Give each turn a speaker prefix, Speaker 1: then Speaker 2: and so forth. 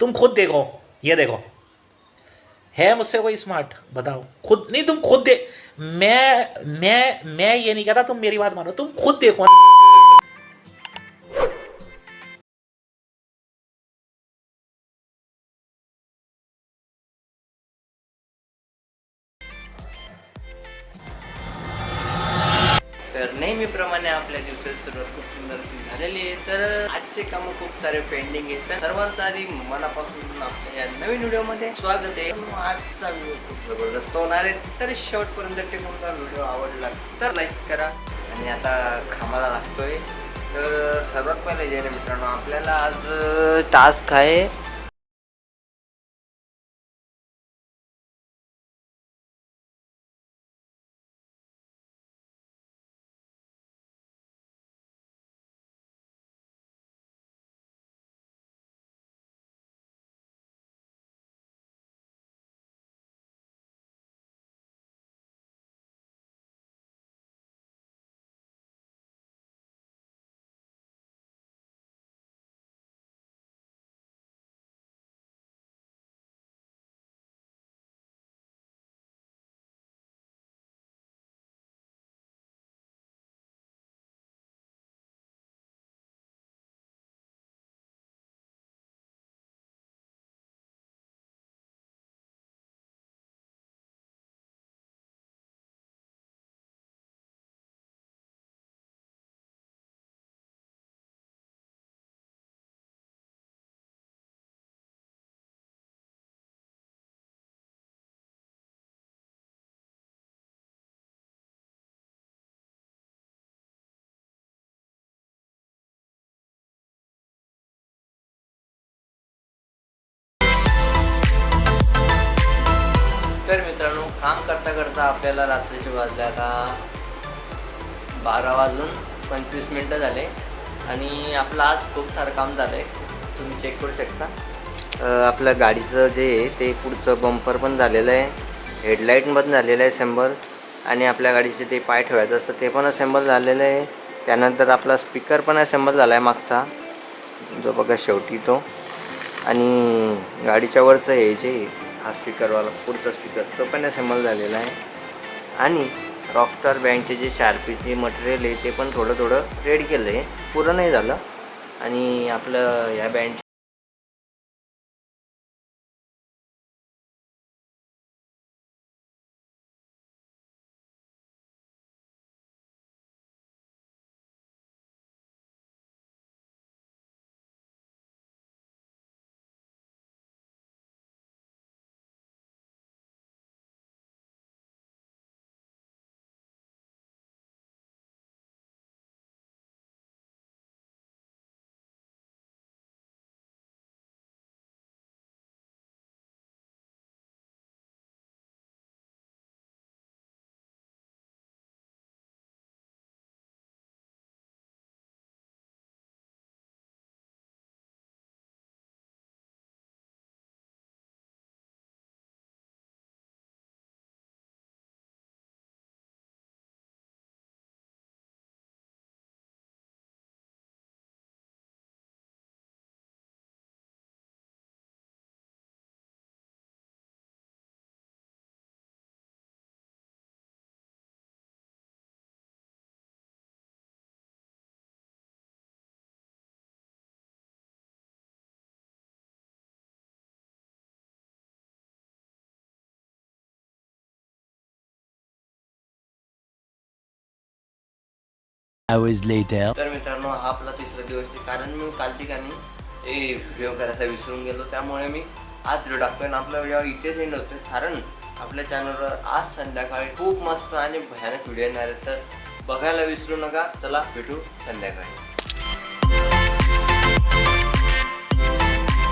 Speaker 1: तुम खुद देखो ये देखो। है मुझसे कोई स्मार्ट बताओ। खुद नहीं तुम खुद दे मैं मैं मैं ये नहीं कहता तुम मेरी बात मानो। तुम खुद देखो।
Speaker 2: नेहमीप्रमाणे आपल्या दिवसाची सुरुवात खूप सुंदर अशी झालेली आहे. तर आजचे कामं खूप सारे पेंडिंग आहेत. तर सर्वांचं आधी मनापासून आपल्या या नवीन व्हिडिओमध्ये स्वागत आहे. आजचा व्हिडिओ खूप जबरदस्त होणार आहे. तर शेवटपर्यंत टिकून व्हिडिओ आवडला तर लाईक करा. आणि आता खामाला लागतोय. तर सर्वात पहिले जे मित्रांनो आपल्याला आज टास्क आहे काम करता करता आपल्याला रात्रीचे वाजले आता बारा वाजून पंचवीस मिनटं झाले. आणि आपलं आज खूप सारं काम झालं आहे तुम्ही चेक करू शकता. आपल्या गाडीचं जे आहे ते पुढचं बंपर पण झालेलं आहे. हेडलाईट पण झालेलं आहे असेंबल आणि आपल्या गाडीचे ते पाय ठेवायचं असतं ते पण असेंबल झालेलं आहे. त्यानंतर आपला स्पीकर पण असेंबल झाला आहे मागचा. जो बघा शेवटी तो. आणि गाडीच्या वरचं हे जे हा स्पीकरवाला पुढचा स्पीकर तो पण असेंबल झालेला आहे. आणि रॉकस्टार बँडचे जे शार्पीचे मटेरियल आहे ते पण थोडं थोडं रेड केलं आहे पुरं नाही झालं. आणि आपलं या बँड
Speaker 3: hours later.
Speaker 2: तर मित्रांनो हा आपला तिसरा दिवस आहे. कारण मी काल ठिकाणी हे व्हिडिओ करायला विसरून गेलो. त्यामुळे मी आज व्हिडिओ टाकतोय आणि आपला व्हिडिओ इथेच एंड होतोय. कारण आपल्या चॅनलवर आज संध्याकाळी खूप मस्त आणि भयानक व्हिडिओ येणार आहेत. तर बघायला विसरू नका. चला भेटू संध्याकाळी.